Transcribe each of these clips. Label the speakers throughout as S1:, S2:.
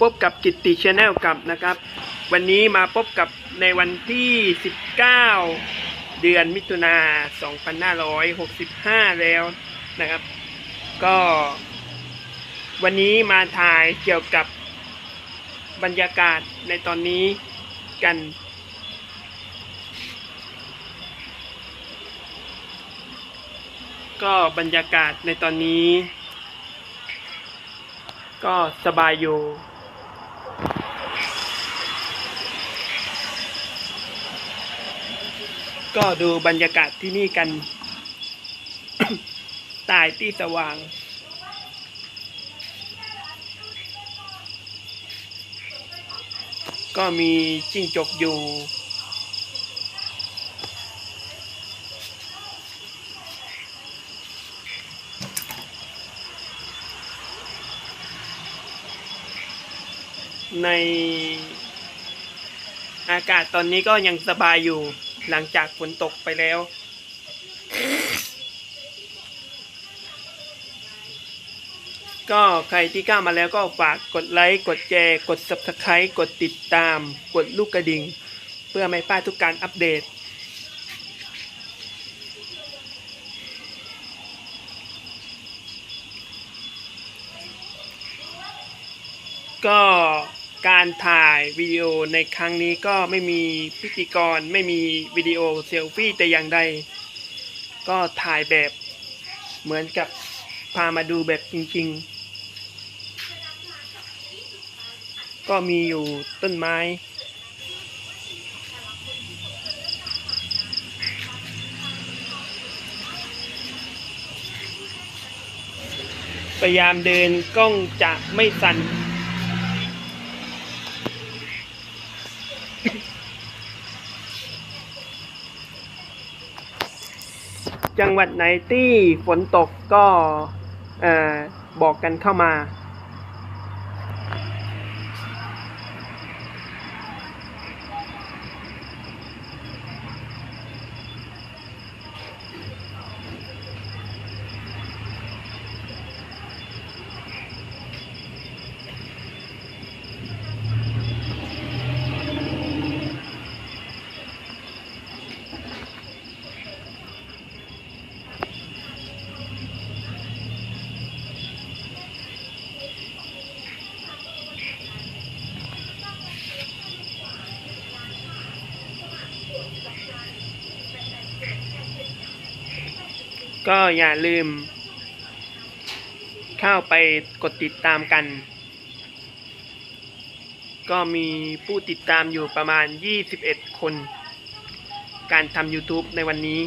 S1: พบกับกิตติชาแนลกับนะครับ วันนี้มาพบกับในวันที่ 19 เดือนมิถุนา2565 แล้วนะครับ ก็ วันนี้มาถ่ายเกี่ยวกับบรรยากาศในตอนนี้กัน ก็บรรยากาศในตอนนี้ ก็สบายอยู่ ก็ดูบรรยากาศที่นี่กัน ตายที่สว่างก็มีจิ้งจกอยู่ ในอากาศตอนนี้ก็ยังสบายอยู่หลังจากฝนตกไปแล้ว ก็ใครที่เข้ามาแล้วก็ฝากกดไลค์กดแชร์กด subscribe กดติดตาม กดลูกกระดิ่ง เพื่อไม่พลาดทุกการอัปเดต ก็ การถ่ายวิดีโอในครั้งนี้ก็ไม่มีพิธีกรไม่มีวิดีโอเซลฟี่แต่อย่างใด ก็ถ่ายแบบเหมือนกับพามาดูแบบจริง ๆ ก็มีอยู่ต้นไม้ พยายามเดินกล้องจะไม่สั่น จังหวัดไหนที่ฝนตกก็เออบอกกันเข้ามา ก็อย่าลืม เข้าไปกดติดตามกัน ก็มีผู้ติดตามอยู่ประมาณ 21 คน การทำ YouTube ในวันนี้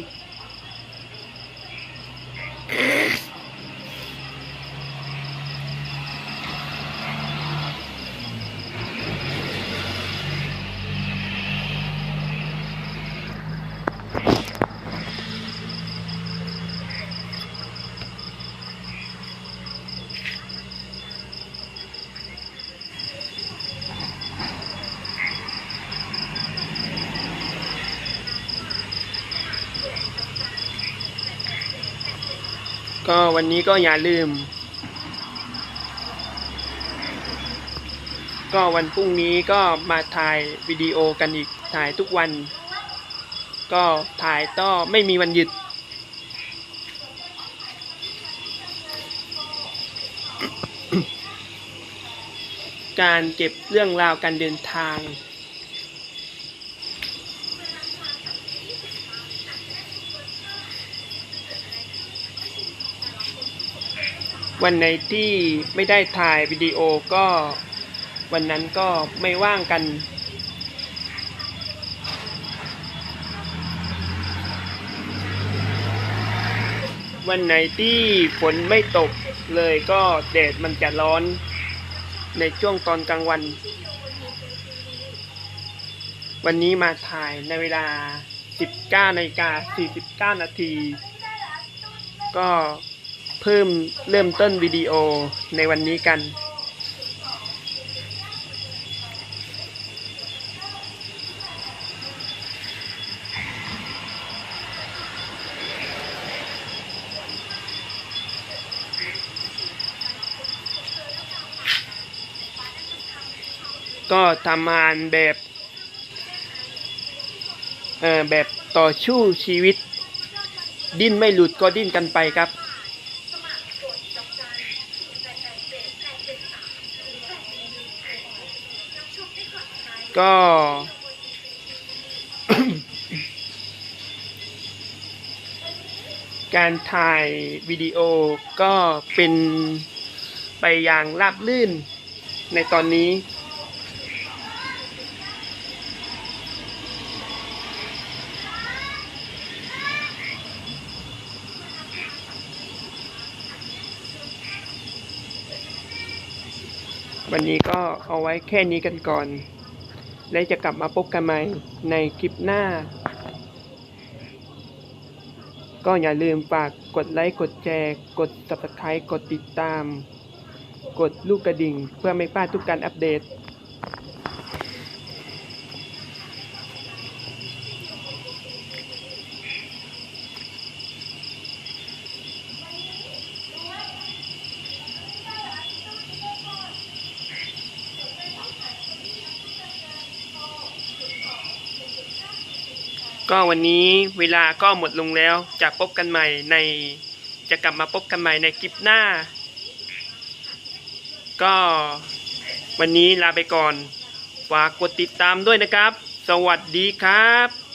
S1: ก็วันนี้ก็อย่าลืม ก็วันพรุ่งนี้ก็มาถ่ายวิดีโอกันอีกถ่ายทุกวัน ก็ถ่ายก็ไม่มีวันหยุดการเก็บเรื่องราวการเดินทาง วันไหนที่ไม่ได้ถ่ายวิดีโอก็วันนั้นก็ไม่ว่างกัน วันไหนที่ฝนไม่ตกเลยก็แดดมันจะร้อนในช่วงตอนกลางวัน วันนี้มาถ่ายในเวลา 19นาฬิกา49 นาที ก็ เพิ่มเริ่มต้นวิดีโอในวันนี้กัน ก็ทำงานแบบเอ่อแบบต่อสู้ชีวิต ดิ้นไม่หลุดก็ดิ้นกันไปครับ ก็ การถ่ายวิดีโอก็เป็นไปอย่างราบลื่นในตอนนี้ วันนี้ก็เอาไว้แค่นี้กันก่อน และจะกลับมาพบกันใหม่ในคลิปหน้า ก็อย่าลืมฝากกดไลค์ กดแชร์ กด subscribe กดติดตาม กดลูกกระดิ่ง เพื่อไม่พลาดทุกการอัปเดต ก็วันนี้เวลาก็หมดลงแล้วจะพบกันใหม่ในจะกลับมาพบกันใหม่ในคลิปหน้า ก็วันนี้ลาไปก่อน ฝากกดติดตามด้วยนะครับ สวัสดีครับ